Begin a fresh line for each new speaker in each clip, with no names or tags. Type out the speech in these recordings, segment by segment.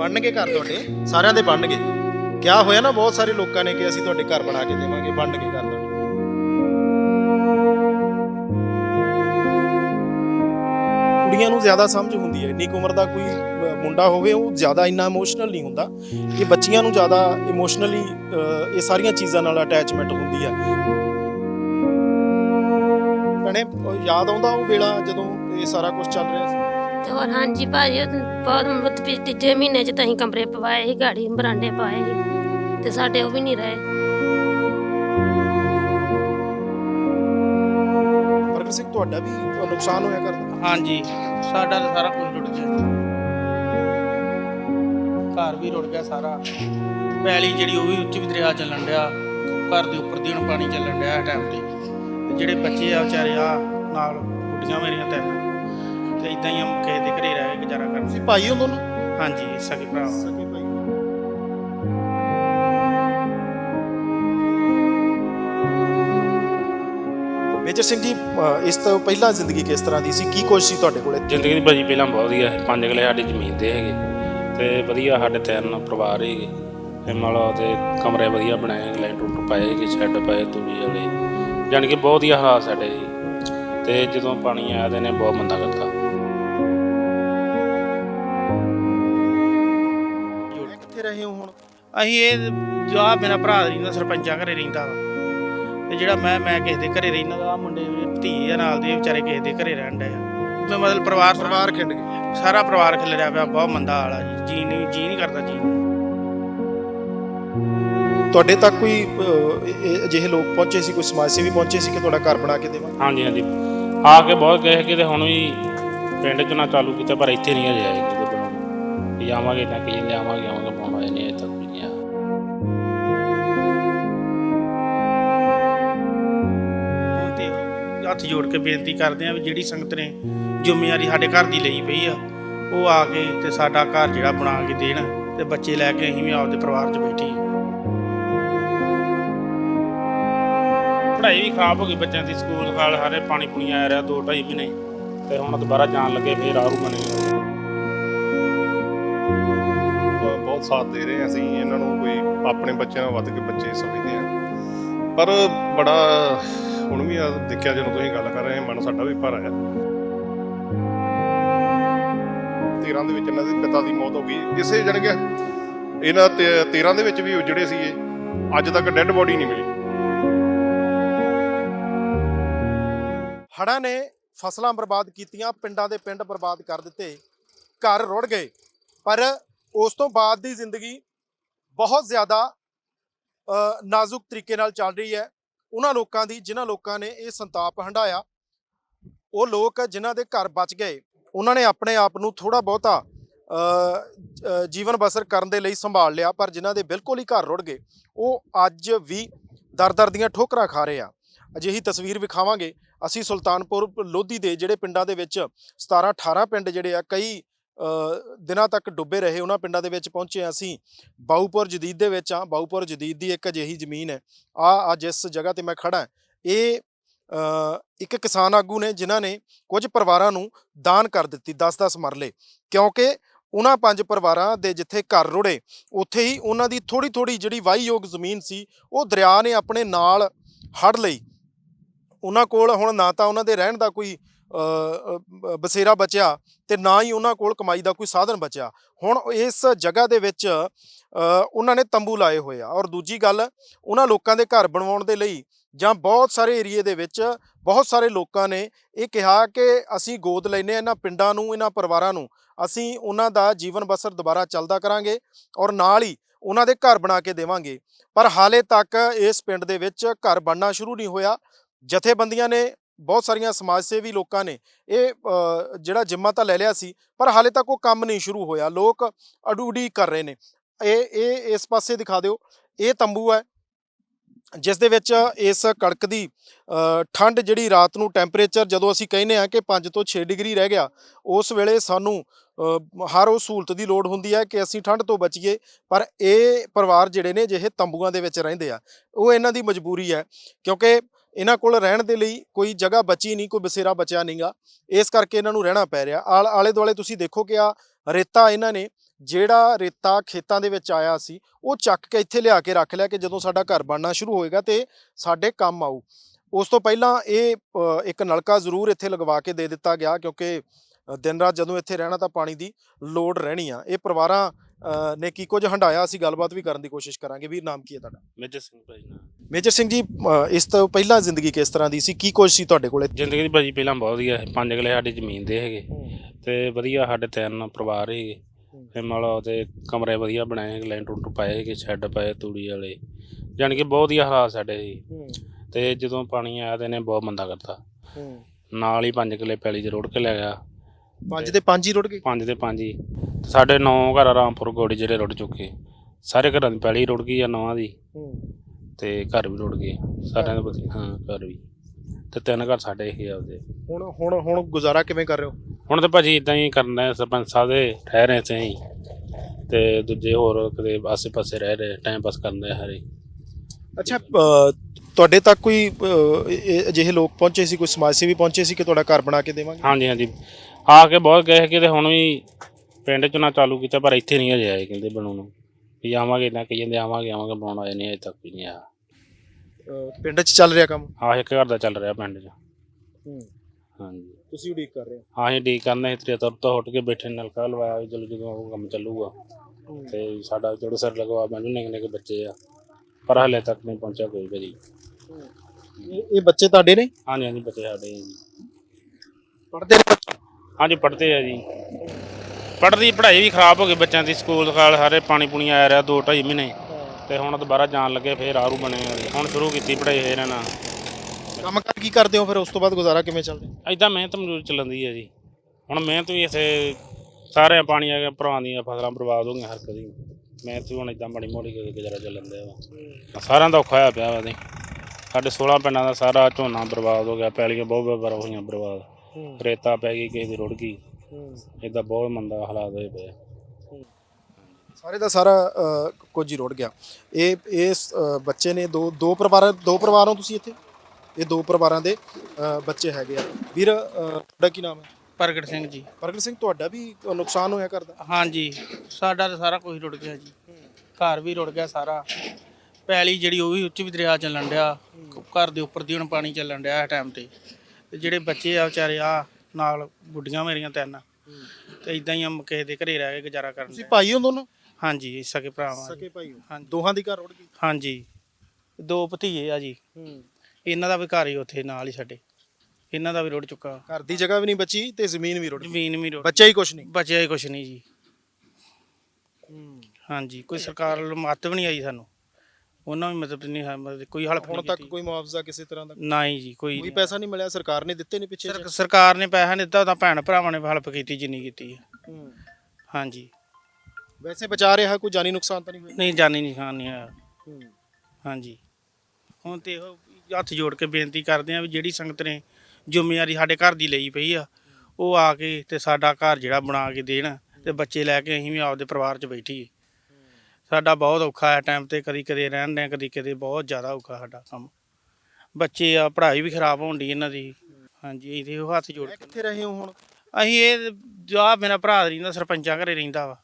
ਬਣਨਗੇ ਘਰ ਤੁਹਾਡੇ? ਸਾਰਿਆਂ ਦੇ ਬਣਨਗੇ। ਕਿਆ ਹੋਇਆ ਨਾ, ਬਹੁਤ ਸਾਰੇ ਲੋਕਾਂ ਨੇ ਕਿ ਅਸੀਂ ਤੁਹਾਡੇ ਘਰ ਬਣਾ ਕੇ ਦੇਵਾਂਗੇ, ਬਣਨਗੇ ਘਰ ਤੁਹਾਡੇ। ਕੁੜੀਆਂ ਨੂੰ ਜ਼ਿਆਦਾ ਸਮਝ ਹੁੰਦੀ ਹੈ। ਇੰਨੀ ਉਮਰ ਦਾ ਕੋਈ ਮੁੰਡਾ ਹੋਵੇ, ਉਹ ਜ਼ਿਆਦਾ ਇੰਨਾ ਇਮੋਸ਼ਨਲ ਨਹੀਂ ਹੁੰਦਾ। ਕਿ ਬੱਚੀਆਂ ਨੂੰ ਜ਼ਿਆਦਾ ਇਮੋਸ਼ਨਲੀ ਇਹ ਸਾਰੀਆਂ ਚੀਜ਼ਾਂ ਨਾਲ ਅਟੈਚਮੈਂਟ ਹੁੰਦੀ ਆ। ਭੈਣੇ ਯਾਦ ਆਉਂਦਾ ਉਹ ਵੇਲਾ ਜਦੋਂ ਇਹ ਸਾਰਾ ਕੁਝ ਚੱਲ ਰਿਹਾ ਸੀ?
ਹੋਰ ਹਾਂਜੀ ਭਾਜੀ ਉਹ ਬਹੁਤ ਮੁੱਤ ਵੀ ਤੀਜੇ ਮਹੀਨੇ ਚ ਤਾਂ ਅਸੀਂ ਕਮਰੇ ਪਵਾਏ ਸੀ ਗਾੜੀ ਬਰਾਂਡੇ ਪਾਏ ਸੀ ਤੇ ਸਾਡੇ ਉਹ ਵੀ ਨਹੀਂ ਰਹੇ।
ਪ੍ਰਗਟ ਸਿੰਘ ਤੁਹਾਡਾ ਵੀ ਨੁਕਸਾਨ ਹੋਇਆ ਕਰਦਾ
ਹਾਂਜੀ ਸਾਡਾ ਤਾਂ ਸਾਰਾ ਕੁਝ ਰੁੜ ਗਿਆ। ਘਰ ਵੀ ਰੁੜ ਗਿਆ ਸਾਰਾ। ਪੈਲੀ ਜਿਹੜੀ ਉਹ ਵੀ ਉੱਚ ਵੀ ਦਰਿਆ ਚੱਲਣ ਡਿਆ। ਘਰ ਦੇ ਉੱਪਰ ਦੀ ਹੁਣ ਪਾਣੀ ਚੱਲਣ ਡਿਆ ਟਾਈਮ ਤੇ। ਤੇ ਜਿਹੜੇ ਬੱਚੇ ਆ ਵਿਚਾਰੇ ਆ ਨਾਲ ਗੁੱਡੀਆਂ ਮੇਰੀਆਂ ਤਿੰਨ। ਤੇ ਇਦਾਂ ਹੀ ਹਮ ਕਿਸੇ ਦੇ ਘਰੇ ਰਹਿ ਕੇ ਗੁਜ਼ਾਰਾ ਕਰਦੇ
ਤੁਸੀਂ ਭਾਈ ਹੋ ਦੋਨੋਂ?
ਹਾਂਜੀ ਸਕੇ ਭਰਾ। ਵਾ।
ਸਕੇ ਭਾਈ। ਮੇਜਰ ਸਿੰਘ ਜੀ ਅ, ਇਸ ਤੋਂ ਪਹਿਲਾਂ ਜ਼ਿੰਦਗੀ ਕਿਸ ਤਰ੍ਹਾਂ ਦੀ ਸੀ? ਕੀ ਕੁਝ ਸੀ ਤੁਹਾਡੇ ਕੋਲੇ?
ਜ਼ਿੰਦਗੀ ਦੀ ਭਾਜੀ ਪਹਿਲਾਂ ਬਹੁਤ ਵਧੀਆ ਸੀ। ਪੰਜ ਕਿੱਲੇ ਸਾਡੀ ਜ਼ਮੀਨ ਦੇ ਹੈਗੇ ਤੇ ਵਧੀਆ ਸਾਡੇ ਤਿੰਨ ਪਰਿਵਾਰ ਹੈਗੇ ਤੇ ਮਤਲਬ ਤੇ ਕਮਰੇ ਵਧੀਆ ਬਣਾਏ ਲੈਂਟ ਟੁੱਟ ਪਾਏ ਹੈਗੇ ਸ਼ੈੱਡ ਪਾਏ ਤੂੜੀ ਵਾਲੇ। ਜਾਣੀ ਕਿ ਬਹੁਤ ਹੀ ਹਾਲਾਤ ਸਾਡੇ ਸੀ। ਤੇ ਜਦੋਂ ਪਾਣੀ ਆਇਆ ਤੇ ਇਹਨੇ ਬਹੁਤ ਮੰਦਾ ਕਰਤਾ।
ਅਸੀਂ ਇਹ ਜਾ ਮੇਰਾ ਭਰਾ ਰਹਿੰਦਾ ਸਰਪੰਚਾਂ ਘਰੇ ਰਹਿੰਦਾ ਵਾ। ਤੇ ਜਿਹੜਾ ਮੈਂ ਮੈਂ ਕਿਸੇ ਦੇ ਘਰੇ ਰਹਿੰਦਾ ਆ ਮੁੰਡੇ ਮੇਰੇ ਭਤੀਜੇ ਆ ਨਾਲ ਦੇ ਵਿਚਾਰੇ ਕਿਸੇ ਦੇ ਘਰੇ ਰਹਿਣ ਡਏ ਆ। ਮੈਂ ਮਤਲਬ ਪਰਿਵਾਰ
ਪਰਿਵਾਰ ਖਿੰਡ ਗਏ।
ਸਾਰਾ ਪਰਿਵਾਰ ਖਿਲਰਿਆ ਪਿਆ ਬਹੁਤ ਮੰਦਾ ਹਾਲ ਆ ਜੀ। ਜੀ ਨਹੀਂ ਜੀ ਨਹੀਂ ਕਰਦਾ ਜੀ
ਤੁਹਾਡੇ ਤੱਕ ਕੋਈ ਇਹ- ਅਜਿਹੇ ਲੋਕ ਪਹੁੰਚੇ ਸੀ ਕੋਈ ਸਮਾਜ ਸੇਵੀ ਪਹੁੰਚੇ ਸੀ ਕਿ ਤੁਹਾਡਾ ਘਰ ਬਣਾ ਕੇ ਦੇਵਾਂ?
ਹਾਂਜੀ ਹਾਂਜੀ। ਆ ਕੇ ਬਹੁਤ ਗਏ ਕਿ ਤੇ ਹੁਣ ਵੀ ਪਿੰਡ 'ਚ ਨਾ ਚਾਲੂ ਕੀਤਾ ਪਰ ਇੱਥੇ ਨਹੀਂ ਅਜੇ ਆਏ ਕਿਤੇ ਬਣਾਉਣ। ਵੀ ਆਵਾਂਗੇ ਨਾ ਕਿ ਲਿਆਵਾਂਗੇ ਆਵਾਂਗੇ ਪਾਉਣਾ ਨਹੀਂ ਅਜੇ ਤੱਕ
ਹੱਥ ਜੋੜ ਕੇ ਬੇਨਤੀ ਕਰਦੇ ਆ ਵੀ ਜਿਹੜੀ ਸੰਗਤ ਨੇ ਜ਼ਿੰਮੇਵਾਰੀ ਸਾਡੇ ਘਰ ਦੀ ਲਈ ਪਈ ਆ, ਉਹ ਆ ਕੇ ਤੇ ਸਾਡਾ ਘਰ ਜਿਹੜਾ ਬਣਾ ਕੇ ਦੇਣ ਤੇ ਬੱਚੇ ਲੈ ਕੇ ਅਸੀਂ ਵੀ ਆਪਦੇ ਪਰਿਵਾਰ 'ਚ ਬੈਠੀਏ
ਪੜ੍ਹਾਈ ਵੀ ਖਰਾਬ ਹੋ ਗਈ ਬੱਚਿਆਂ ਦੀ, ਸਕੂਲ ਖਾਲ ਸਾਰੇ ਪਾਣੀ ਪੁਣੀ ਆਇਆ ਰਿਹਾ ਦੋ ਢਾਈ ਮਹੀਨੇ, ਤੇ ਹੁਣ ਦੁਬਾਰਾ ਜਾਣ ਲੱਗੇ, ਫੇਰ ਆਰੂ ਬਣੇ
ਬਹੁਤ ਸਾਥ ਦੇ ਰਹੇ ਅਸੀਂ, ਇਹਨਾਂ ਨੂੰ ਕੋਈ ਆਪਣੇ ਬੱਚਿਆਂ ਨਾਲ ਵੱਧ ਕੇ ਬੱਚੇ ਸਮਝਦੇ ਆ ਪਰ ਬੜਾ ਹੁਣ ਵੀ ਆ ਦੇਖਿਆ ਜਦੋਂ ਤੁਸੀਂ ਗੱਲ ਕਰ ਰਹੇ ਮਨ ਸਾਡਾ ਵੀ ਭਰ ਆਇਆ। 13 ਦੇ ਵਿੱਚ ਇਹਨਾਂ ਦੇ ਪਿਤਾ ਦੀ ਮੌਤ ਹੋ ਗਈ। ਕਿਸੇ ਜਾਣੀ ਕਿ ਇਹਨਾਂ 13 ਦੇ ਵਿੱਚ ਵੀ ਜਿਹੜੇ ਸੀ ਇਹ ਅੱਜ ਤੱਕ ਡੈੱਡ ਬੋਡੀ ਨਹੀਂ ਮਿਲੀ।
ਹੜ੍ਹਾਂ ਨੇ ਫਸਲਾਂ ਬਰਬਾਦ ਕੀਤੀਆਂ ਪਿੰਡਾਂ ਦੇ ਪਿੰਡ ਬਰਬਾਦ ਕਰ ਦਿੱਤੇ ਘਰ ਰੁੜ ਗਏ। ਪਰ ਉਸ ਤੋਂ ਬਾਅਦ ਦੀ ਜ਼ਿੰਦਗੀ ਬਹੁਤ ਜ਼ਿਆਦਾ ਅ, ਨਾਜ਼ੁਕ ਤਰੀਕੇ ਨਾਲ ਚੱਲ ਰਹੀ ਹੈ। ਉਹਨਾਂ ਲੋਕਾਂ ਦੀ, ਜਿਨ੍ਹਾਂ ਲੋਕਾਂ ਨੇ ਇਹ ਸੰਤਾਪ ਹੰਢਾਇਆ, ਉਹ ਲੋਕ ਜਿਨ੍ਹਾਂ ਦੇ ਘਰ ਬਚ ਗਏ, ਉਹਨਾਂ ਨੇ ਆਪਣੇ ਆਪ ਨੂੰ ਥੋੜਾ ਬਹੁਤਾ ਜੀਵਨ ਬਸਰ ਕਰਨ ਦੇ ਲਈ ਸੰਭਾਲ ਲਿਆ, ਪਰ ਜਿਨ੍ਹਾਂ ਦੇ ਬਿਲਕੁਲ ਹੀ ਘਰ ਰੁੜ ਗਏ, ਉਹ ਅੱਜ ਵੀ ਦਰ-ਦਰ ਦੀਆਂ ਠੋਕਰਾਂ ਖਾ ਰਹੇ ਆ। ਅਜਿਹੀ ਤਸਵੀਰ ਵਿਖਾਵਾਂਗੇ। ਅਸੀਂ ਸੁਲਤਾਨਪੁਰ ਲੋਧੀ ਦੇ, ਜਿਹੜੇ ਪਿੰਡਾਂ ਦੇ ਵਿੱਚ 17 18 ਪਿੰਡ ਜਿਹੜੇ ਆ, ਕਈ ਦਿਨਾਂ ਤੱਕ ਡੁੱਬੇ ਰਹੇ, ਉਹਨਾਂ ਪਿੰਡਾਂ ਦੇ ਵਿੱਚ ਪਹੁੰਚੇ ਹਾਂ ਅਸੀਂ। ਬਾਊਪੁਰ ਜਦੀਦ ਦੇ ਵਿੱਚ ਆ ਬਾਊਪੁਰ ਜਦੀਦ ਦੀ ਇੱਕ ਅਜਿਹੀ ਜ਼ਮੀਨ ਹੈ। ਆ ਆ ਜਿਸ ਜਗ੍ਹਾ ਤੇ ਮੈਂ ਖੜਾ ਇਹ ਇੱਕ ਕਿਸਾਨ ਆਗੂ ਨੇ, ਜਿਨ੍ਹਾਂ ਨੇ ਕੁਝ ਪਰਿਵਾਰਾਂ ਨੂੰ ਦਾਨ ਕਰ ਦਿੱਤੀ 10-10 ਮਰਲੇ। ਕਿਉਂਕਿ ਉਹਨਾਂ ਪੰਜ ਪਰਿਵਾਰਾਂ ਦੇ ਜਿੱਥੇ ਘਰ ਰੁੜੇ, ਉੱਥੇ ਹੀ ਉਹਨਾਂ ਦੀ ਥੋੜੀ ਥੋੜੀ ਜਿਹੜੀ ਵਾਹੀਯੋਗ ਜ਼ਮੀਨ ਸੀ, ਉਹ ਦਰਿਆ ਨੇ ਆਪਣੇ ਨਾਲ ਹੜ ਲਈ। ਉਹਨਾਂ ਕੋਲ ਹੁਣ ਨਾ ਤਾਂ ਉਹਨਾਂ ਦੇ ਰਹਿਣ ਦਾ ਕੋਈ ਬਸੇਰਾ ਬਚਿਆ ਤੇ ਨਾ ਹੀ ਉਹਨਾਂ ਕੋਲ ਕਮਾਈ ਦਾ ਕੋਈ ਸਾਧਨ ਬਚਿਆ। ਹੁਣ ਇਸ ਜਗ੍ਹਾ ਦੇ ਵਿੱਚ ਉਹਨਾਂ ਨੇ ਤੰਬੂ ਲਾਏ ਹੋਏ ਆ ਔਰ ਦੂਜੀ ਗੱਲ, ਉਹਨਾਂ ਲੋਕਾਂ ਦੇ ਘਰ ਬਣਵਾਉਣ ਦੇ ਲਈ ਜਾਂ ਬਹੁਤ ਸਾਰੇ ਏਰੀਏ ਦੇ ਵਿੱਚ ਬਹੁਤ ਸਾਰੇ ਲੋਕਾਂ ਨੇ ਇਹ ਕਿਹਾ ਕਿ ਅਸੀਂ ਗੋਦ ਲੈਨੇ ਆ ਇਹਨਾਂ ਪਿੰਡਾਂ ਨੂੰ, ਇਹਨਾਂ ਪਰਿਵਾਰਾਂ ਨੂੰ, ਅਸੀਂ ਉਹਨਾਂ ਦਾ ਜੀਵਨ ਬਸਰ ਦੁਬਾਰਾ ਚੱਲਦਾ ਕਰਾਂਗੇ ਔਰ ਨਾਲ ਹੀ ਉਹਨਾਂ ਦੇ ਘਰ ਬਣਾ ਕੇ ਦੇਵਾਂਗੇ। ਪਰ ਹਾਲੇ ਤੱਕ ਇਸ ਪਿੰਡ ਦੇ ਵਿੱਚ ਘਰ ਬਣਨਾ ਸ਼ੁਰੂ ਨਹੀਂ ਹੋਇਆ। ਜਥੇਬੰਦੀਆਂ ਨੇ ਬਹੁਤ ਸਾਰੀਆਂ ਸਮਾਜ ਸੇਵੀ ਲੋਕਾਂ ਨੇ ਇਹ ਜਿਹੜਾ ਜਿੰਮਾ ਤਾਂ ਲੈ ਲਿਆ ਸੀ, ਪਰ ਹਾਲੇ ਤੱਕ ਉਹ ਕੰਮ ਨਹੀਂ ਸ਼ੁਰੂ ਹੋਇਆ। ਲੋਕ ਅਡੂਡੀ ਕਰ ਰਹੇ ਨੇ। ਇਹ ਇਹ, ਇਸ ਪਾਸੇ ਦਿਖਾ ਦਿਓ। ਇਹ ਤੰਬੂ ਹੈ, ਜਿਸ ਦੇ ਵਿੱਚ ਇਸ ਕੜਕ ਦੀ ਠੰਡ ਜਿਹੜੀ ਰਾਤ ਨੂੰ ਟੈਂਪਰੇਚਰ ਜਦੋਂ ਅਸੀਂ ਕਹਿੰਦੇ ਆ ਕਿ 5 ਤੋਂ 6 ਡਿਗਰੀ ਰਹਿ ਗਿਆ, ਉਸ ਵੇਲੇ ਸਾਨੂੰ ਹਰ ਉਹ ਸਹੂਲਤ ਦੀ ਲੋੜ ਹੁੰਦੀ ਹੈ ਕਿ ਅਸੀਂ ਠੰਡ ਤੋਂ ਬਚੀਏ, ਪਰ ਇਹ ਪਰਿਵਾਰ ਜਿਹੜੇ ਨੇ, ਜਿਹੇ ਤੰਬੂਆਂ ਦੇ ਵਿੱਚ ਰਹਿੰਦੇ ਆ, ਉਹ ਇਹਨਾਂ ਦੀ ਮਜਬੂਰੀ ਹੈ। ਕਿਉਂਕਿ ਇਹਨਾਂ ਕੋਲ ਰਹਿਣ ਦੇ ਲਈ ਕੋਈ ਜਗ੍ਹਾ ਬਚੀ ਨਹੀਂ, ਕੋਈ ਬਸੇਰਾ ਬਚਿਆ ਨਹੀਂਗਾ ਇਸ ਕਰਕੇ ਇਹਨਾਂ ਨੂੰ ਰਹਿਣਾ ਪੈ ਰਿਹਾ। ਆਲ- ਆਲੇ ਦੁਆਲੇ ਤੁਸੀਂ ਦੇਖੋ ਕਿ ਆ ਰੇਤਾ ਇਹਨਾਂ ਨੇ, ਜਿਹੜਾ ਰੇਤਾ ਖੇਤਾਂ ਦੇ ਵਿੱਚ ਆਇਆ ਸੀ, ਉਹ ਚੱਕ ਕੇ ਇੱਥੇ ਲਿਆ ਕੇ ਰੱਖ ਲਿਆ ਕਿ ਜਦੋਂ ਸਾਡਾ ਘਰ ਬਣਨਾ ਸ਼ੁਰੂ ਹੋਏਗਾ ਤੇ ਸਾਡੇ ਕੰਮ ਆਊ। ਉਸ ਤੋਂ ਪਹਿਲਾਂ ਇਹ ਇੱਕ ਨਲਕਾ ਜ਼ਰੂਰ ਇੱਥੇ ਲਗਵਾ ਕੇ ਦੇ ਦਿੱਤਾ ਗਿਆ ਕਿਉਂਕਿ ਦਿਨ ਰਾਤ ਜਦੋਂ ਇੱਥੇ ਰਹਿਣਾ ਤਾਂ ਪਾਣੀ ਦੀ ਲੋੜ ਰਹਿਣੀ ਆ। ਇਹ ਪਰਿਵਾਰਾਂ ਨੇ ਕੀ ਕੁਝ ਹੰਡਾਇਆ ਅਸੀਂ ਗੱਲਬਾਤ ਵੀ ਕਰਨ ਦੀ ਕੋਸ਼ਿਸ਼ ਕਰਾਂਗੇ। ਵੀਰ ਨਾਮ ਕੀ ਹੈ ਤੁਹਾਡਾ?
ਮੇਜਰ ਸਿੰਘ ਨਾਲ
ਮੇਜਰ ਸਿੰਘ ਜੀ ਇਸ ਤੋਂ ਪਹਿਲਾਂ ਜ਼ਿੰਦਗੀ ਕਿਸ ਤਰ੍ਹਾਂ ਦੀ ਸੀ? ਕੀ ਕੁਝ ਸੀ ਤੁਹਾਡੇ ਕੋਲੇ?
ਜ਼ਿੰਦਗੀ ਦੀ ਭਾਜੀ ਪਹਿਲਾਂ ਬਹੁਤ ਵਧੀਆ ਸੀ। ਪੰਜ ਕਿਲੇ ਸਾਡੀ ਜ਼ਮੀਨ ਦੇ ਹੈਗੇ ਤੇ ਵਧੀਆ ਸਾਡੇ ਤਿੰਨ ਪਰਿਵਾਰ ਹੈਗੇ ਤੇ ਮਤਲਬ ਤੇ ਕਮਰੇ ਵਧੀਆ ਬਣਾਏ ਹੈਗੇ ਲੈਂਟਰ ਟੂ ਪਾਏ ਹੈਗੇ ਸ਼ੈੱਡ ਪਾਏ ਤੂੜੀ ਵਾਲੇ। ਜਾਣੀ ਕਿ ਬਹੁਤ ਵਧੀਆ ਹਾਲਾਤ ਸਾਡੇ ਸੀ। ਤੇ ਜਦੋਂ ਪਾਣੀ ਆਇਆ ਤੇ ਇਹਨੇ ਬਹੁਤ ਮੰਦਾ ਕਰਤਾ। ਨਾਲ ਹੀ ਪੰਜ ਕਿਲੇ ਪੈਲੀ 'ਚ ਰੋੜ ਕੇ ਲੈ ਗਿਆ।
ਪੰਜ ਦੇ ਪੰਜ ਹੀ ਰੁੜ ਗਏ?
ਪੰਜ ਦੇ ਪੰਜ ਹੀ। ਤੇ ਸਾਡੇ ਨੌ ਘਰ ਆਰਾਮਪੁਰ ਗੋੜੀ ਜਿਹੜੇ ਰੁੜ ਚੁੱਕੇ। ਸਾਰੇ ਘਰਾਂ ਦੀ ਪੈਲੀ ਰੁੜ ਗਈ ਆ ਨੌਂ ਦੀ। ਤੇ ਘਰ ਵੀ ਰੁੜ ਗਏ। ਸਾਰਿਆਂ ਦੇ ਵਧੀਆ ਹਾਂ ਘਰ ਵੀ। ਤੇ ਤਿੰਨ ਘਰ ਸਾਡੇ ਹੀ ਆਪਦੇ।
ਹੁਣ ਹੁਣ ਹੁਣ ਗੁਜ਼ਾਰਾ ਕਿਵੇਂ ਕਰ ਰਹੇ ਹੋ?
ਹੁਣ ਤਾਂ ਭਾਜੀ ਇਦਾਂ ਹੀ ਕਰਨਾ ਹੈ ਸਰਪੰਚ ਸਾਹਿਬ ਦੇ ਠਹਿਰੇ ਸੇ ਹੀ ਤੇ ਦੂਜੇ ਹੋਰ ਕਿਤੇ ਆਸੇ-ਪਾਸੇ ਰਹਿ ਰਹੇ ਟਾਈਮ ਪਾਸ ਕਰਦੇ ਹਰੇ
ਅੱਛਾ ਅ, ਤੁਹਾਡੇ ਤੱਕ ਕੋਈ ਅ, ਇਹ ਅਜਿਹੇ ਲੋਕ ਪਹੁੰਚੇ ਸੀ ਕੋਈ ਸਮਾਜ ਸੇਵੀ ਪਹੁੰਚੇ ਸੀ ਕਿ ਤੁਹਾਡਾ ਘਰ ਬਣਾ ਕੇ ਦੇਵਾਂਗੇ?
ਹਾਂਜੀ ਹਾਂਜੀ। ਆ ਕੇ ਬਹੁਤ ਗਏ ਕਿ ਤੇ ਹੁਣ ਵੀ ਪਿੰਡ ਚ ਨਾ ਚਾਲੂ ਕੀਤਾ ਪਰ ਇੱਥੇ ਨਹੀਂ ਅਜੇ ਆਏ ਕਹਿੰਦੇ ਬਣਾਉਣ ਨੂੰ। ਵੀ ਆਵਾਂਗੇ ਨਾ ਕਹੀ ਜਾਂਦੇ ਆਵਾਂਗੇ ਆਵਾਂਗੇ ਬਣਾਉਣ ਆਏ ਨਹੀਂ ਅਜੇ ਤੱਕ ਵੀ ਨਹੀਂ ਆ
ਅ, ਪਿੰਡ 'ਚ ਚੱਲ ਰਿਹਾ ਕੰਮ?
ਆਹ ਇੱਕ ਘਰ ਦਾ ਚੱਲ ਰਿਹਾ ਪਿੰਡ ਚ। ਹਾਂਜੀ।
ਤੁਸੀਂ ਉਡੀਕ ਕਰ ਰਹੇ
ਆਹ ਹੀ ਡੀ ਕਰਨਾ ਇਤਰੇ ਤਰ ਤੋਂ ਉੱਠ ਕੇ ਬੈਠੇ ਨਲਕਾ ਲਵਾਇਆ ਵੀ ਚਲੋ ਜਦੋਂ ਉਹ ਕੰਮ ਚੱਲੂਗਾ।
ਹੋ।
ਤੇ ਸਾਡਾ ਜੋੜ ਸਰ ਲਗਵਾ ਮੈਨੂੰ ਨਿੱਕੇ ਨਿੱਕੇ ਬੱਚੇ ਆ ਪਰ ਹਲੇ ਤੱਕ ਨਹੀਂ ਪਹੁੰਚਿਆ ਕੋਈ ਭਾਜੀ
ਇਹ ਇਹ ਬੱਚੇ ਤੁਹਾਡੇ ਨੇ?
ਹਾਂਜੀ ਹਾਂਜੀ ਬੱਚੇ ਸਾਡੇ ਜੀ।
ਪੜ੍ਹਦੇ ਨੇ ਬੱਚੇ?
ਹਾਂਜੀ ਪੜ੍ਹਦੇ ਆ ਜੀ। ਪੜ੍ਹਦੀ ਪੜ੍ਹਾਈ ਵੀ ਖਰਾਬ ਹੋ ਗਈ ਬੱਚਿਆਂ ਦੀ ਸਕੂਲ ਖਾਲ ਸਾਰੇ ਪਾਣੀ ਪੂਣੀ ਆਇਆ ਰਿਹਾ ਦੋ ਢਾਈ ਮਹੀਨੇ। ਤੇ ਹੁਣ ਦੁਬਾਰਾ ਜਾਣ ਲੱਗੇ ਫੇਰ ਆਰੂ ਬਣੇ ਆ ਜੀ। ਹੁਣ ਸ਼ੁਰੂ ਕੀਤੀ ਪੜ੍ਹਾਈ ਇਹਨਾਂ ਨਾਲ।
ਕੰਮ ਕਰ ਕੀ ਕਰਦੇ ਹੋ ਫਿਰ ਉਸ ਤੋਂ ਬਾਅਦ ਗੁਜ਼ਾਰਾ ਕਿਵੇਂ ਚੱਲਦਾ?
ਐਦਾਂ ਮਿਹਨਤ ਮਜ਼ਦੂਰੀ ਚੱਲਦੀ ਹੈ ਜੀ। ਹੁਣ ਮਿਹਨਤ ਵੀ ਇੱਥੇ ਸਾਰੇ ਪਾਣੀ ਆ ਗਿਆ ਭਰਾਵਾਂ ਦੀਆਂ ਫਸਲਾਂ ਬਰਬਾਦ ਹੋ ਗਈਆਂ ਹਰ ਕਦੀ। ਮਿਹਨਤ ਵੀ ਹੁਣ ਇਦਾਂ ਮਾੜੀ ਮੋੜੀ ਕਰਕੇ ਗੁਜ਼ਾਰਾ ਚੱਲਣ ਦਿਆ ਵਾ। ਸਾਰਿਆਂ ਦਾ ਔਖਾ ਹੋਇਆ ਪਿਆ ਵਾ ਜੀ। ਸਾਡੇ 16 ਪਿੰਡਾਂ ਦਾ ਸਾਰਾ ਝੋਨਾ ਬਰਬਾਦ ਹੋ ਗਿਆ ਪੈਲੀਆਂ ਬਹੁਤ ਵਾਰ ਹੋਈਆਂ ਬਰਬਾਦ। ਰੇਤਾ ਪੈ ਗਈ ਕਿਸੇ ਦੀ ਰੁੜ ਗਈ। ਇਦਾਂ ਬਹੁਤ ਮੰਦਾ ਹਾਲਾਤ ਹੋਏ ਪਏ।
ਸਾਰੇ ਦਾ ਸਾਰਾ ਅ, ਕੁਝ ਹੀ ਰੁੜ ਗਿਆ। ਇਹ ਇਸ ਅ, ਬੱਚੇ ਨੇ ਦੋ ਦੋ ਪਰਿਵਾਰ ਦੋ ਪਰਿਵਾਰੋਂ ਤੁਸੀਂ ਇੱਥੇ? ਇਹ ਦੋ ਪਰਿਵਾਰਾਂ ਦੇ ਅ, ਬੱਚੇ ਹੈਗੇ ਆ। ਵੀਰ ਅ, ਤੁਹਾਡਾ ਕੀ ਨਾਮ ਹੈ?
ਪ੍ਰਗਟ ਸਿੰਘ ਜੀ।
ਪ੍ਰਗਟ ਸਿੰਘ ਤੁਹਾਡਾ ਵੀ ਨੁਕਸਾਨ ਹੋਇਆ ਘਰ ਦਾ?
ਹਾਂਜੀ ਸਾਡਾ ਤਾਂ ਸਾਰਾ ਕੁਝ ਰੁੜ ਗਿਆ ਜੀ। ਘਰ ਵੀ ਰੁੜ ਗਿਆ ਸਾਰਾ। ਪੈਲੀ ਜਿਹੜੀ ਉਹ ਵੀ ਉੱਚ ਵੀ ਦਰਿਆ ਚੱਲਣ ਡਿਆ। ਘਰ ਦੇ ਉੱਪਰ ਦੀ ਹੁਣ ਪਾਣੀ ਚੱਲਣ ਡਿਆ ਇਸ ਟਾਈਮ ਤੇ। ਤੇ ਜਿਹੜੇ ਬੱਚੇ ਆ ਵਿਚਾਰੇ ਆ ਨਾਲ ਗੁੱਡੀਆਂ ਮੇਰੀਆਂ ਤਿੰਨ। ਤੇ ਇਦਾਂ ਹੀ ਆ ਕਿਸੇ ਦੇ ਘਰੇ ਰਹਿ ਕੇ ਗੁਜ਼ਾਰਾ ਕਰਨ
ਤੁਸੀਂ
ਡਏ।
ਭਾਈ ਹੋ ਦੋਨੋਂ?
ਹਾਂਜੀ ਸਕੇ ਭਰਾਵਾਂ।
ਸਕੇ ਭਾਈ ਹੋ।
ਹਾਂਜੀ।
ਦੋਹਾਂ ਦੀ ਘਰ ਰੁੜ ਗਈ?
ਹਾਂਜੀ। ਦੋ ਭਤੀਜੇ ਆ ਜੀ। ਇਹਨਾਂ ਦਾ ਵੀ ਘਰ ਹੀ ਉੱਥੇ ਨਾਲ ਹੀ ਸਾਡੇ। ਇਹਨਾਂ ਦਾ ਵੀ ਰੁੜ ਚੁੱਕਾ।
ਘਰ ਦੀ ਜਗ੍ਹਾ ਵੀ ਨਹੀਂ ਬਚੀ ਤੇ ਜ਼ਮੀਨ ਵੀ ਰੁੜ ਗਈ।
ਜ਼ਮੀਨ ਵੀ ਰੁੜ
ਬੱਚਾ ਹੀ ਕੁਛ ਨਹੀਂ।
ਬਚਿਆ ਹੀ ਕੁਛ ਨਹੀਂ ਜੀ। ਹਾਂਜੀ ਕੋਈ ਸਰਕਾਰ ਵੱਲੋਂ ਮਦਦ ਵੀ ਨਹੀਂ ਆਈ ਸਾਨੂੰ। ਉਹਨਾਂ ਵੀ ਮਦਦ ਨਹੀਂ ਹੈ ਮਦਦ ਕੋਈ ਹਲਪ
ਹੁਣ ਤੱਕ ਕੋਈ ਮੁਆਵਜ਼ਾ ਕਿਸੇ ਤਰ੍ਹਾਂ ਦਾ?
ਨਹੀਂ ਜੀ ਕੋਈ
ਕੋਈ
ਨਹੀਂ।
ਪੈਸਾ ਨਹੀਂ ਮਿਲਿਆ ਸਰਕਾਰ ਨੇ ਦਿੱਤੇ ਨਹੀਂ ਪਿੱਛੇ
ਸਰ- ਸਰਕਾਰ ਨੇ ਪੈਸਾ ਨਹੀਂ ਦਿੱਤਾ ਤਾਂ ਭੈਣ ਭਰਾਵਾਂ ਨੇ ਹਲਪ ਕੀਤੀ ਜਿੰਨੀ ਕੀਤੀ ਹੈ।
ਹੂੰ।
ਹਾਂਜੀ।
ਵੈਸੇ ਬਚਾ ਰਿਹਾ ਕੋਈ ਜਾਨੀ ਨੁਕਸਾਨ ਤਾਂ ਨਹੀਂ ਹੋਇਆ?
ਨਹੀਂ ਜਾਨੀ ਨਿਸ਼ਾਨ ਨਹੀਂ ਆਇਆ
ਹੂੰ।
ਹਾਂਜੀ। ਹੁਣ ਤੇ ਇਹੋ ਹੱਥ ਜੋੜ ਕੇ ਬੇਨਤੀ ਕਰਦੇ ਆ ਵੀ ਜਿਹੜੀ ਸੰਗਤ ਨੇ ਜ਼ਿੰਮੇਵਾਰੀ ਸਾਡੇ ਘਰ ਦੀ ਲਈ ਪਈ ਆ ਉਹ ਆ ਕੇ ਤੇ ਸਾਡਾ ਘਰ ਜਿਹੜਾ ਬਣਾ ਕੇ ਦੇਣ ਤੇ ਬੱਚੇ ਲੈ ਕੇ ਅਸੀਂ ਵੀ ਆਪਦੇ ਪਰਿਵਾਰ 'ਚ ਬੈਠੀਏ। ਸਾਡਾ ਬਹੁਤ ਔਖਾ ਹੈ ਟਾਈਮ ਤੇ ਕਦੀ ਕਦੇ ਰਹਿਣ ਦੇ ਕਦੀ ਕਦੇ ਬਹੁਤ ਜ਼ਿਆਦਾ ਔਖਾ ਸਾਡਾ ਕੰਮ। ਬੱਚੇ ਆ ਪੜ੍ਹਾਈ ਵੀ ਖਰਾਬ ਹੋਣ ਦੀ ਇਹਨਾਂ ਦੀ। ਹਾਂਜੀ ਇਹਦੇ ਉਹ ਹੱਥ ਜੋੜ ਕੇ।
ਕਿੱਥੇ ਰਹੇ ਹੋ ਹੁਣ?
ਅਸੀਂ ਇਹ ਜਾ ਮੇਰਾ ਭਰਾ ਰਹਿੰਦਾ ਸਰਪੰਚਾਂ ਘਰੇ ਰਹਿੰਦਾ ਵਾ।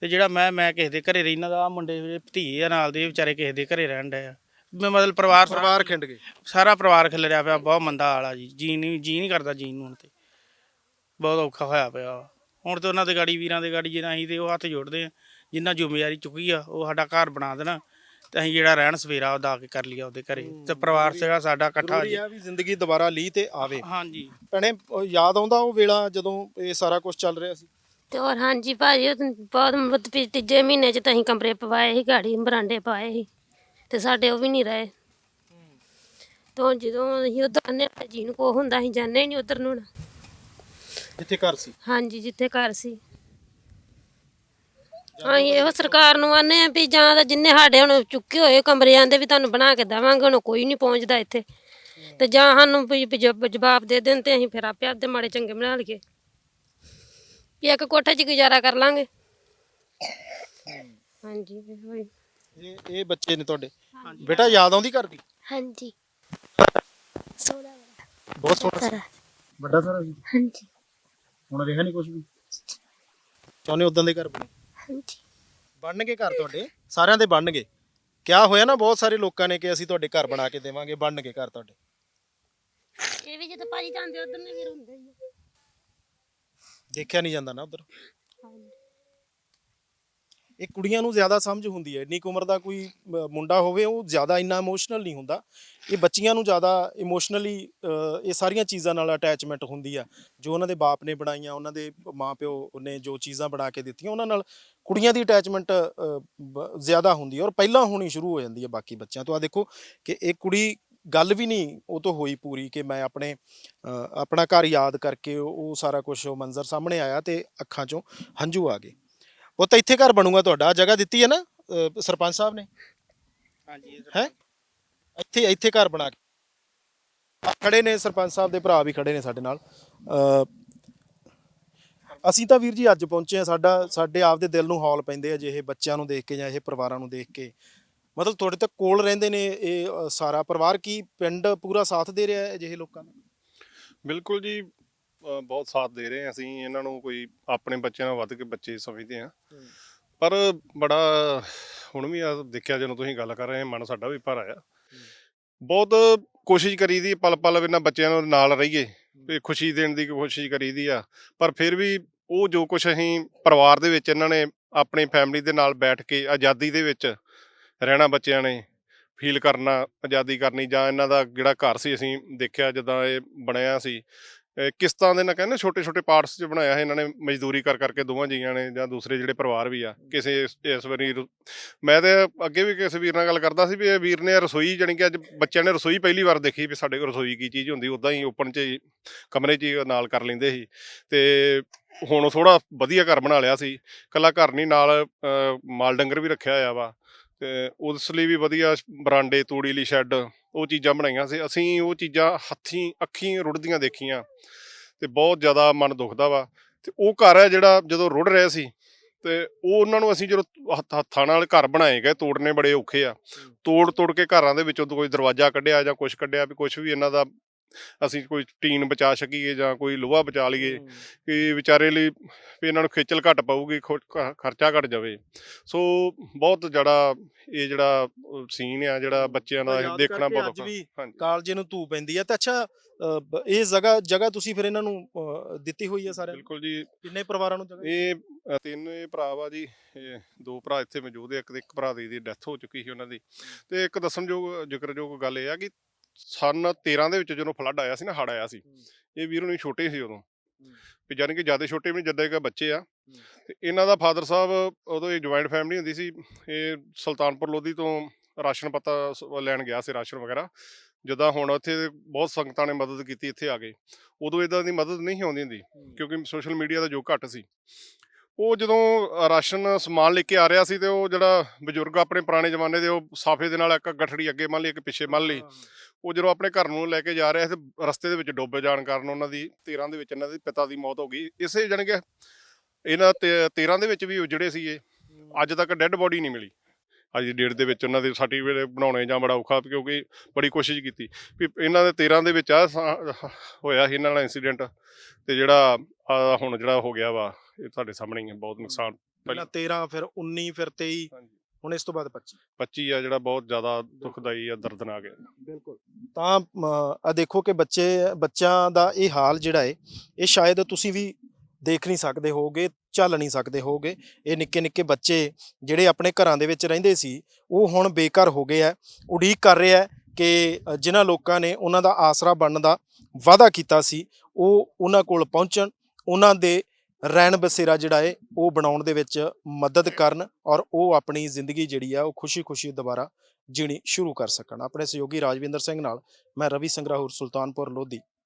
ਤੇ ਜਿਹੜਾ ਮੈਂ ਮੈਂ ਕਿਸੇ ਦੇ ਘਰੇ ਰਹਿੰਦਾ ਦਾ ਮੁੰਡੇ ਜਿਹੜੇ ਭਤੀਜੇ ਆ ਨਾਲ ਦੇ ਵਿਚਾਰੇ ਕਿਸੇ ਦੇ ਘਰੇ ਰਹਿਣ ਡਏ ਆ। ਮੈਂ ਮਤਲਬ ਪਰਿਵਾਰ ਸਾਰਾ-
ਪਰਿਵਾਰ ਖਿੰਡ ਗਏ।
ਸਾਰਾ ਪਰਿਵਾਰ ਖਿਲਰਿਆ ਪਿਆ ਬਹੁਤ ਮੰਦਾ ਹਾਲ ਆ ਜੀ। ਜੀ ਨਹੀਂ ਜੀ ਨਹੀਂ ਕਰਦਾ ਜੀਣ ਨੂੰ ਹੁਣ ਤੇ। ਬਹੁਤ ਔਖਾ ਹੋਇਆ ਪਿਆ ਵਾ। ਹੁਣ ਤੇ ਉਹਨਾਂ ਦੇ ਗਾੜੀ ਵੀਰਾਂ ਦੇ ਗਾੜੀ ਜਿਹੜਾ ਅਸੀਂ ਤੇ ਉਹ ਹੱਥ ਜੋੜਦੇ ਆ ਜਿੰਨਾ ਜ਼ਿੰਮੇਵਾਰੀ ਚੁੱਕੀ ਆ ਉਹ ਸਾਡਾ ਘਰ ਬਣਾ ਦੇਣਾ ਤੇ ਅਸੀਂ ਜਿਹੜਾ ਰਹਿਣ ਸਵੇਰਾ ਉਹਦਾ ਆ ਕੇ ਕਰ ਲਿਆ ਉਹਦੇ ਘਰੇ। ਤੇ ਪਰਿਵਾਰ ਸੀਗਾ ਸਾਡਾ ਇਕੱਠਾ
ਜ਼ਰੂਰੀ ਆ ਵੀ ਜ਼ਿੰਦਗੀ ਦੁਬਾਰਾ ਲਈ ਤੇ ਆਵੇ।
ਹਾਂਜੀ।
ਭੈਣੇ ਉਹ ਯਾਦ ਆਉਂਦਾ ਉਹ ਵੇਲਾ ਜਦੋਂ ਇਹ ਸਾਰਾ ਕੁਝ ਚੱਲ ਰਿਹਾ ਸੀ?
ਤੇ ਹੋਰ ਹਾਂਜੀ ਭਾਜੀ ਉਹ ਤਾਂ ਬਹੁਤ ਮਤ ਵੀ ਤੀਜੇ ਮਹੀਨੇ ਚ ਤਾਂ ਅਸੀਂ ਕਮਰੇ ਪਵਾਏ ਸੀ ਗਾੜੀ ਬਰਾਂਡੇ ਪਾਏ ਸੀ ਤੇ ਸਾਡੇ ਉਹ ਵੀ ਨਹੀਂ ਰਹੇ। ਤੇ ਜਦੋਂ ਅਸੀਂ ਉਧਰ ਨੂੰ ਕੋ ਹੁੰਦਾ ਅਸੀਂ ਜਾਂਦੇ ਨਹੀਂ ਉਧਰ ਨੂੰ ਹੁਣ।
ਜਿੱਥੇ ਘਰ ਸੀ?
ਹਾਂਜੀ ਜਿੱਥੇ ਘਰ ਸੀ। ਅਸੀਂ ਇਹੋ ਸਰਕਾਰ ਨੂੰ ਆਨੇ ਆ ਵੀ ਜਾਂ ਤਾਂ ਜਿੰਨੇ ਸਾਡੇ ਹੁਣ ਚੁੱਕੇ ਹੋਏ ਕਮਰਿਆਂ ਦੇ ਵੀ ਤੁਹਾਨੂੰ ਬਣਾ ਕੇ ਦੇਵਾਂਗੇ ਹੁਣ ਕੋਈ ਨਹੀਂ ਪਹੁੰਚਦਾ ਇੱਥੇ। ਤੇ ਜਾਂ ਸਾਨੂੰ ਵੀ ਵੀ ਜਬ- ਜਵਾਬ ਦੇ ਦੇਣ ਤੇ ਅਸੀਂ ਫਿਰ ਆਪੇ ਆਪਦੇ ਮਾੜੇ ਚੰਗੇ ਬਣਾ ਲਈਏ। ਵੀ ਇੱਕ ਕੋਠੇ 'ਚ ਗੁਜ਼ਾਰਾ ਕਰ ਲਾਂਗੇ। ਹਾਂਜੀ ਇਹੋ ਹੀ।
ਇਹ ਇਹ ਬੱਚੇ ਨੇ ਤੁਹਾਡੇ? ਬੇਟਾ ਯਾਦ ਆਉਂਦੀ ਘਰ ਦੀ?
ਹਾਂਜੀ। ਸੋਹਣਾ
ਬਹੁਤ ਸੋਹਣਾ ਸੀ। ਵੱਡਾ ਸਾਰਾ ਸੀ?
ਹਾਂਜੀ।
ਹੁਣ ਰਿਹਾ ਨਹੀਂ ਕੁਝ ਵੀ। ਚਾਹੁੰਦੇ ਉਦਾਂ ਦੇ ਘਰ ਬਣੇ।
ਹਾਂਜੀ।
ਬਣਨਗੇ ਘਰ ਤੁਹਾਡੇ? ਸਾਰਿਆਂ ਦੇ ਬਣਨਗੇ। ਕਿਆ ਹੋਇਆ ਨਾ ਬਹੁਤ ਸਾਰੇ ਲੋਕਾਂ ਨੇ ਕਿ ਅਸੀਂ ਤੁਹਾਡੇ ਘਰ ਬਣਾ ਕੇ ਦੇਵਾਂਗੇ ਬਣਨਗੇ ਘਰ ਤੁਹਾਡੇ।
ਇਹ ਵੀ ਜਦੋਂ ਭਾਜੀ ਜਾਂਦੇ ਉਧਰ ਨੇ ਵੀ ਹੁੰਦੇ ਹੀ ਆ।
ਦੇਖਿਆ ਨਹੀਂ ਜਾਂਦਾ ਨਾ ਉਧਰ? ਇਹ ਕੁੜੀਆਂ ਨੂੰ ਜ਼ਿਆਦਾ ਸਮਝ ਹੁੰਦੀ ਹੈ। ਇੰਨੀ ਕੁ ਉਮਰ ਦਾ ਕੋਈ ਮੁੰਡਾ ਹੋਵੇ, ਉਹ ਜ਼ਿਆਦਾ ਇੰਨਾ ਇਮੋਸ਼ਨਲ ਨਹੀਂ ਹੁੰਦਾ। ਇਹ ਬੱਚੀਆਂ ਨੂੰ ਜ਼ਿਆਦਾ ਇਮੋਸ਼ਨਲੀ ਇਹ ਸਾਰੀਆਂ ਚੀਜ਼ਾਂ ਨਾਲ ਅਟੈਚਮੈਂਟ ਹੁੰਦੀ ਆ। ਜੋ ਉਹਨਾਂ ਦੇ ਬਾਪ ਨੇ ਬਣਾਈਆਂ, ਉਹਨਾਂ ਦੇ ਮਾਪਿਓ ਨੇ ਜੋ ਚੀਜ਼ਾਂ ਬਣਾ ਕੇ ਦਿੱਤੀਆਂ, ਉਹਨਾਂ ਨਾਲ ਕੁੜੀਆਂ ਦੀ ਅਟੈਚਮੈਂਟ ਜ਼ਿਆਦਾ ਹੁੰਦੀ ਹੈ ਔਰ ਪਹਿਲਾਂ ਹੋਣੀ ਸ਼ੁਰੂ ਹੋ ਜਾਂਦੀ ਹੈ ਬਾਕੀ ਬੱਚਿਆਂ ਤੋਂ। ਆ ਦੇਖੋ ਕਿ ਇਹ ਕੁੜੀ ਗੱਲ ਵੀ ਨਹੀਂ ਉਹ ਤੋਂ ਹੋਈ ਪੂਰੀ ਕਿ ਮੈਂ ਆਪਣੇ ਆਪਣਾ ਘਰ ਯਾਦ ਕਰਕੇ ਉਹ ਉਹ ਸਾਰਾ ਕੁਝ ਉਹ ਮੰਜ਼ਰ ਸਾਹਮਣੇ ਆਇਆ ਤੇ ਅੱਖਾਂ 'ਚੋਂ ਹੰਝੂ ਆ ਗਏ। ਉਹ ਤਾਂ ਇੱਥੇ ਘਰ ਬਣੂਗਾ ਤੁਹਾਡਾ ਜਗ੍ਹਾ ਦਿੱਤੀ ਹੈ ਨਾ ਅ, ਸਰਪੰਚ ਸਾਹਿਬ ਨੇ।
ਹਾਂਜੀ
ਹੈ? ਇੱਥੇ ਇੱਥੇ ਘਰ ਬਣਾ ਕੇ। ਆਹ ਖੜੇ ਨੇ ਸਰਪੰਚ ਸਾਹਿਬ ਦੇ ਭਰਾ ਵੀ ਖੜੇ ਨੇ ਸਾਡੇ ਨਾਲ। ਅ, ਅਸੀਂ ਤਾਂ ਵੀਰ ਜੀ ਅੱਜ ਪਹੁੰਚੇ ਆ ਸਾਡਾ ਸਾਡੇ ਆਪਦੇ ਦਿਲ ਨੂੰ ਹੌਲ ਪੈਂਦੇ ਆ ਜਿਹੇ ਬੱਚਿਆਂ ਨੂੰ ਦੇਖ ਕੇ ਜਾਂ ਇਹ ਪਰਿਵਾਰਾਂ ਨੂੰ ਦੇਖ ਕੇ। ਮਤਲਬ ਤੁਹਾਡੇ ਤੱਕ ਕੋਲ ਰਹਿੰਦੇ ਨੇ ਇਹ ਅ, ਸਾਰਾ ਪਰਿਵਾਰ ਕੀ ਪਿੰਡ ਪੂਰਾ ਸਾਥ ਦੇ ਰਿਹਾ ਹੈ ਅਜਿਹੇ ਲੋਕਾਂ ਦਾ?
ਬਿਲਕੁਲ ਜੀ ਅ, ਬਹੁਤ ਸਾਥ ਦੇ ਰਹੇ ਹਾਂ ਅਸੀਂ ਇਹਨਾਂ ਨੂੰ ਕੋਈ ਆਪਣੇ ਬੱਚਿਆਂ ਨਾਲ ਵੱਧ ਕੇ ਬੱਚੇ ਸਮਝਦੇ ਆ ਪਰ ਬੜਾ ਹੁਣ ਵੀ ਆ ਦੇਖਿਆ ਜਦੋਂ ਤੁਸੀਂ ਗੱਲ ਕਰ ਰਹੇ ਆ ਮਨ ਸਾਡਾ ਵੀ ਭਰ ਆਇਆ। ਬਹੁਤ ਕੋਸ਼ਿਸ਼ ਕਰੀਦੀ ਪਲ ਪਲ ਇਹਨਾਂ ਬੱਚਿਆਂ ਨੂੰ ਨਾਲ ਰਹੀਏ ਵੀ ਖੁਸ਼ੀ ਦੇਣ ਦੀ ਕੋਸ਼ਿਸ਼ ਕਰੀਦੀ ਆ। ਪਰ ਫਿਰ ਵੀ ਉਹ ਜੋ ਕੁਝ ਅਸੀਂ ਪਰਿਵਾਰ ਦੇ ਵਿੱਚ ਇਹਨਾਂ ਨੇ ਆਪਣੀ ਫੈਮਿਲੀ ਦੇ ਨਾਲ ਬੈਠ ਕੇ ਆਜ਼ਾਦੀ ਦੇ ਵਿੱਚ ਰਹਿਣਾ ਬੱਚਿਆਂ ਨੇ ਫੀਲ ਕਰਨਾ ਆਜ਼ਾਦੀ ਕਰਨੀ ਜਾਂ ਇਹਨਾਂ ਦਾ ਜਿਹੜਾ ਘਰ ਸੀ ਅਸੀਂ ਦੇਖਿਆ ਜਦੋਂ ਇਹ ਬਣਿਆ ਸੀ ਕਿਸ਼ਤਾਂ ਦੇ ਨਾਲ ਕਹਿੰਦੇ ਛੋਟੇ ਛੋਟੇ ਪਾਰਟਸ 'ਚ ਬਣਾਇਆ ਹੈ ਇਹਨਾਂ ਨੇ ਮਜ਼ਦੂਰੀ ਕਰ ਕਰਕੇ ਦੋਵਾਂ ਜੀਆਂ ਨੇ ਜਾਂ ਦੂਸਰੇ ਜਿਹੜੇ ਪਰਿਵਾਰ ਵੀ ਆ ਕਿਸੇ ਇਸ ਵਾਰੀ ਮੈਂ ਤੇ ਅੱਗੇ ਵੀ ਕਿਸੇ ਵੀਰ ਨਾਲ ਗੱਲ ਕਰਦਾ ਸੀ ਵੀ ਇਹ ਵੀਰ ਨੇ ਰਸੋਈ ਜਾਣੀ ਕਿ ਅੱਜ ਬੱਚਿਆਂ ਨੇ ਰਸੋਈ ਪਹਿਲੀ ਵਾਰ ਦੇਖੀ ਵੀ ਸਾਡੇ ਕੋਲ ਰਸੋਈ ਕੀ ਚੀਜ਼ ਹੁੰਦੀ ਉਦਾਂ ਹੀ ਓਪਨ 'ਚ ਕਮਰੇ 'ਚ ਨਾਲ ਕਰ ਲੈਂਦੇ ਸੀ। ਤੇ ਹੁਣ ਥੋੜਾ ਵਧੀਆ ਘਰ ਬਣਾ ਲਿਆ ਸੀ ਕੱਲਾ ਘਰ ਨਹੀਂ ਨਾਲ ਮਾਲ ਡੰਗਰ ਵੀ ਰੱਖਿਆ ਹੋਇਆ ਵਾ। ਤੇ ਉਸ ਲਈ ਵੀ ਵਧੀਆ ਬਰਾਂਡੇ ਤੂੜੀ ਲਈ ਸ਼ੈੱਡ ਉਹ ਚੀਜ਼ਾਂ ਬਣਾਈਆਂ ਸੀ। ਅਸੀਂ ਉਹ ਚੀਜ਼ਾਂ ਹੱਥੀਂ ਅੱਖੀਂ ਰੁੜਦੀਆਂ ਦੇਖੀਆਂ ਤੇ ਬਹੁਤ ਜ਼ਿਆਦਾ ਮਨ ਦੁਖਦਾ ਵਾ। ਤੇ ਉਹ ਘਰ ਹੈ ਜਿਹੜਾ ਜਦੋਂ ਰੁੜ ਰਿਹਾ ਸੀ ਤੇ ਉਹ ਉਹਨਾਂ ਨੂੰ ਅਸੀਂ ਜਦੋਂ ਹੱਥ- ਨਾਲ ਘਰ ਬਣਾਏ ਗਏ ਤੋੜਨੇ ਬੜੇ ਔਖੇ ਆ। ਤੋੜ ਤੋੜ ਕੇ ਘਰਾਂ ਦੇ ਵਿੱਚੋਂ ਕੋਈ ਦਰਵਾਜ਼ਾ ਕੱਢਿਆ ਜਾਂ ਕੁਝ ਕੱਢਿਆ ਵੀ ਕੁਝ ਵੀ ਇਹਨਾਂ ਦਾ ਅਸੀਂ ਕੋਈ ਟੀਨ ਬਚਾ ਸਕੀਏ ਜਾਂ ਕੋਈ ਲੋਹਾ ਬਚਾ ਲਈਏ ਕਿ ਵਿਚਾਰੇ ਲਈ ਵੀ ਇਹਨਾਂ ਨੂੰ ਖੇਚਲ ਘੱਟ ਪਊਗੀ ਖਰਚਾ ਘੱਟ ਜਾਵੇ। ਸੋ ਬਹੁਤ ਜਿਹੜਾ ਇਹ ਜਿਹੜਾ ਸੀਨ ਆ ਜਿਹੜਾ ਬੱਚਿਆਂ ਦਾ ਦੇਖਣਾ ਬਹੁਤ
ਅੱਜ। ਵੀ ਕਾਲਜੇ ਨੂੰ ਧੂ ਪੈਂਦੀ ਹੈ ਤਾਂ ਅੱਛਾ ਇਹ ਜਗ੍ਹਾ ਜਗ੍ਹਾ ਤੁਸੀਂ ਫਿਰ ਇਹਨਾਂ ਨੂੰ ਦਿੱਤੀ ਹੋਈ ਹੈ ਸਾਰਿਆਂ ਨੂੰ?
ਬਿਲਕੁਲ ਜੀ।
ਕਿੰਨੇ ਪਰਿਵਾਰਾਂ ਨੂੰ ਜਗ੍ਹਾ
ਇਹ ਤਿੰਨ ਇਹ ਭਰਾ ਵਾ ਜੀ। ਇਹ ਦੋ ਭਰਾ ਇੱਥੇ ਮੌਜੂਦ ਆ। ਇੱਕ ਤੇ ਇੱਕ ਭਰਾ ਦੀ ਦੀ ਡੈਥ ਹੋ ਚੁੱਕੀ ਸੀ ਉਹਨਾਂ ਦੀ। ਤੇ ਇੱਕ ਦੱਸਣਯੋਗ ਜ਼ਿਕਰਯੋਗ ਗੱਲ ਇਹ ਆ ਕਿ ਸਨ 13 ਦੇ ਵਿੱਚ ਜਦੋਂ ਫਲੱਡ ਆਇਆ ਸੀ ਨਾ ਹੜ ਆਇਆ ਸੀ। ਇਹ ਵੀਰ ਨੂੰ ਛੋਟੇ ਸੀ ਉਦੋਂ। ਵੀ ਜਾਣੀ ਕਿ ਜ਼ਿਆਦਾ ਛੋਟੇ ਵੀ ਨਹੀਂ ਜਿੱਦਾਂ ਕਿ ਬੱਚੇ ਆ। ਤੇ ਇਹਨਾਂ ਦਾ ਫਾਦਰ ਸਾਹਿਬ ਉਦੋਂ ਇਹ ਜੁਆਇੰਟ ਫੈਮਿਲੀ ਹੁੰਦੀ ਸੀ ਇਹ ਸੁਲਤਾਨਪੁਰ ਲੋਧੀ ਤੋਂ ਰਾਸ਼ਨ ਪੱਤਾ ਲੈਣ ਗਿਆ ਸੀ ਰਾਸ਼ਨ ਵਗੈਰਾ। ਜਦੋਂ ਹੁਣ ਉੱਥੇ ਬਹੁਤ ਸੰਗਤਾਂ ਨੇ ਮਦਦ ਕੀਤੀ ਇੱਥੇ ਆ ਕੇ। ਉਦੋਂ ਇਦਾਂ ਦੀ ਮਦਦ ਨਹੀਂ ਆਉਂਦੀ ਹੁੰਦੀ ਕਿਉਂਕਿ ਸੋਸ਼ਲ ਮੀਡੀਆ ਦਾ ਜੋ ਘੱਟ ਸੀ। ਉਹ ਜਦੋਂ ਰਾਸ਼ਨ ਸਮਾਨ ਲੈ ਕੇ ਆ ਰਿਹਾ ਸੀ ਤੇ ਉਹ ਜਿਹੜਾ ਬਜ਼ੁਰਗ ਆਪਣੇ ਪੁਰਾਣੇ ਜ਼ਮਾਨੇ ਦੇ ਉਹ ਸਾਫੇ ਦੇ ਨਾਲ ਇੱਕ ਗੱਠੜੀ ਅੱਗੇ ਮੰਨ ਲਈ ਇੱਕ ਪਿੱਛੇ ਮੰਨ ਲਈ। ਉਹ ਜਦੋਂ ਆਪਣੇ ਘਰ ਨੂੰ ਲੈ ਕੇ ਜਾ ਰਿਹਾ ਸੀ ਰਸਤੇ ਦੇ ਵਿੱਚ ਡੁੱਬ ਜਾਣ ਕਾਰਨ ਉਹਨਾਂ ਦੀ 13 ਦੇ ਵਿੱਚ ਇਹਨਾਂ ਦੇ ਪਿਤਾ ਦੀ ਮੌਤ ਹੋ ਗਈ। ਇਸੇ ਜਾਣੀ ਕਿ ਇਹਨਾਂ ਤੇ 13 ਦੇ ਵਿੱਚ ਵੀ ਉਜੜੇ ਸੀ ਇਹ। ਅੱਜ ਤੱਕ ਡੈੱਡ ਬੋਡੀ ਨਹੀਂ ਮਿਲੀ। ਅੱਜ ਦੀ ਡੇਟ ਦੇ ਵਿੱਚ ਉਹਨਾਂ ਦੇ ਸਰਟੀਫਿਕੇਟ ਬਣਾਉਣੇ ਜਾਂ ਬੜਾ ਔਖਾ ਕਿਉਂਕਿ ਬੜੀ ਕੋਸ਼ਿਸ਼ ਕੀਤੀ ਵੀ ਇਹਨਾਂ ਦੇ 13 ਦੇ ਵਿੱਚ ਆ ਹੋਇਆ ਸੀ ਇਹਨਾਂ ਨਾਲ ਇਨਸੀਡੈਂਟ ਤੇ ਜਿਹੜਾ ਹੁਣ ਜਿਹੜਾ ਹੋ ਗਿਆ ਵਾ ਇਹ ਤੁਹਾਡੇ ਸਾਹਮਣੇ ਹੀ ਬਹੁਤ ਨੁਕਸਾਨ
ਪਹਿਲਾਂ 13 ਫਿਰ 19 ਫਿਰ 23
ਹਾਂਜੀ।
ਹੁਣ ਇਸ ਤੋਂ ਬਾਅਦ 25
25 ਆ ਜਿਹੜਾ ਬਹੁਤ ਜ਼ਿਆਦਾ ਦੁਖਦਾਈ ਆ ਦਰਦਨਾਕ ਹੈ
ਬਿਲਕੁਲ। ਤਾਂ ਆ ਦੇਖੋ ਕਿ ਬੱਚੇ ਬੱਚਿਆਂ ਦਾ ਇਹ ਹਾਲ ਜਿਹੜਾ ਹੈ ਇਹ ਸ਼ਾਇਦ ਤੁਸੀਂ ਵੀ ਦੇਖ ਨਹੀਂ ਸਕਦੇ ਹੋਗੇ ਚੱਲ ਨਹੀਂ ਸਕਦੇ ਹੋਗੇ ਇਹ ਨਿੱਕੇ ਨਿੱਕੇ ਬੱਚੇ ਜਿਹੜੇ ਆਪਣੇ ਘਰਾਂ ਦੇ ਵਿੱਚ ਰਹਿੰਦੇ ਸੀ ਉਹ ਹੁਣ ਬੇਘਰ ਹੋ ਗਏ ਆ। ਉਡੀਕ ਕਰ ਰਿਹਾ ਹੈ ਕਿ ਜਿਨ੍ਹਾਂ ਲੋਕਾਂ ਨੇ ਉਹਨਾਂ ਦਾ ਆਸਰਾ ਬਣਨ ਦਾ ਵਾਅਦਾ ਕੀਤਾ ਸੀ ਉਹ ਉਹਨਾਂ ਕੋਲ ਪਹੁੰਚਣ ਉਹਨਾਂ ਦੇ ਰਹਿਣ ਬਸੇਰਾ ਜਿਹੜਾ ਹੈ ਉਹ ਬਣਾਉਣ ਦੇ ਵਿੱਚ ਮਦਦ ਕਰਨ ਔਰ ਉਹ ਆਪਣੀ ਜ਼ਿੰਦਗੀ ਜਿਹੜੀ ਆ, ਉਹ ਖੁਸ਼ੀ-ਖੁਸ਼ੀ ਦੁਬਾਰਾ ਜੀਣੀ ਸ਼ੁਰੂ ਕਰ ਸਕਣ। ਆਪਣੇ ਸਹਿਯੋਗੀ ਰਾਜਵਿੰਦਰ ਸਿੰਘ ਨਾਲ ਮੈਂ ਰਵੀ ਸੰਗਰਾਹੁਰ, ਸੁਲਤਾਨਪੁਰ, ਲੋਧੀ।